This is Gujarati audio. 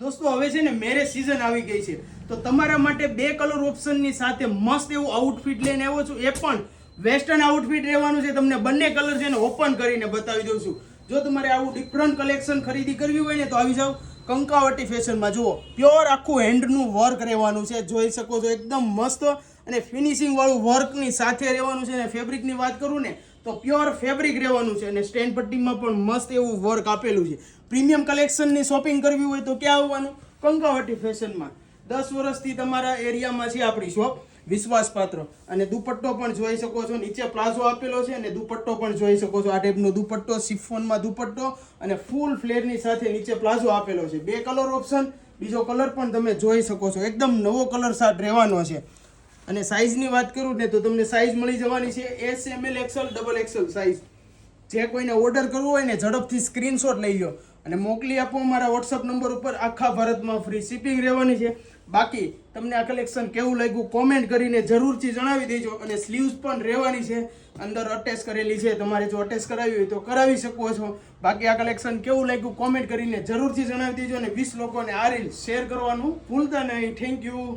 દોસ્તો, હવે છે ને મેરેજ સિઝન આવી ગઈ છે. તો તમારા માટે બે કલર ઓપ્શનની સાથે મસ્ત એવું આઉટફિટ લઈને આવ્યો છું. એ પણ વેસ્ટર્ન આઉટફિટ રહેવાનું છે. તમને બંને કલર છે ને ઓપન કરીને બતાવી દઉં છું. જો તમારે આવું ડિફરન્ટ કલેક્શન ખરીદી કરવી હોય ને, તો આવી જાઓ. કંકાવટી ફેશનમાં જુઓ. પ્યોર આખું હેન્ડનું વર્ક રહેવાનું છે. જોઈ શકો છો, એકદમ મસ્ત અને ફિનિશિંગ વાળું વર્કની સાથે રહેવાનું છે અને ફેબ્રિકની વાત કરું ને, તો પ્યોર ફેબ્રિક રહેવાનું છે અને સ્ટેન્ડ પટ્ટીમાં પણ મસ્ત એવું વર્ક આપેલું છે. પ્રીમિયમ કલેક્શનની શોપિંગ કરવી હોય તો ક્યાં આવવાનું? કંકાવટી ફેશનમાં દસ વર્ષથી તમારા એરિયામાં છે આપણી શોપ વિશ્વાસપાત્ર. અને દુપટ્ટો પણ જોઈ શકો છો, નીચે પ્લાઝો આપેલો છે અને દુપટ્ટો પણ જોઈ શકો છો. આ ટાઈપનો દુપટ્ટો સિફોનમાં દુપટ્ટો અને ફૂલ ફ્લેરની સાથે નીચે પ્લાઝો આપેલો છે. બે કલર ઓપ્શન બીજો કલર પણ તમે જોઈ શકો છો. એકદમ નવો કલર સાટ રહેવાનો છે. અને સાઇઝની વાત કરું ને તો તમને સાઇઝ મળી જવાની છે S M L XL double XL size જે કોઈને ઓર્ડર કરવો હોય ને ઝડપથી સ્ક્રીનશોટ લઈ લો અને મોકલી આપો મારા વોટ્સઅપ નંબર ઉપર. આખા ભારતમાં ફ્રી શિપિંગ રહેવાની છે. બાકી તમને આ કલેક્શન કેવું લાગ્યું કોમેન્ટ કરીને જરૂરથી જણાવી દેજો અને સ્લીવ્સ પણ રહેવાની છે. અંદર અટેચ કરેલી છે. તમારે જો અટેચ કરાવી હોય તો કરાવી શકો છો. બાકી આ કલેક્શન કેવું લાગ્યું કોમેન્ટ કરીને જરૂરથી જણાવી દેજો અને વીસ લોકોને આ રીલ શેર કરવાનું ભૂલતા નહીં. Thank you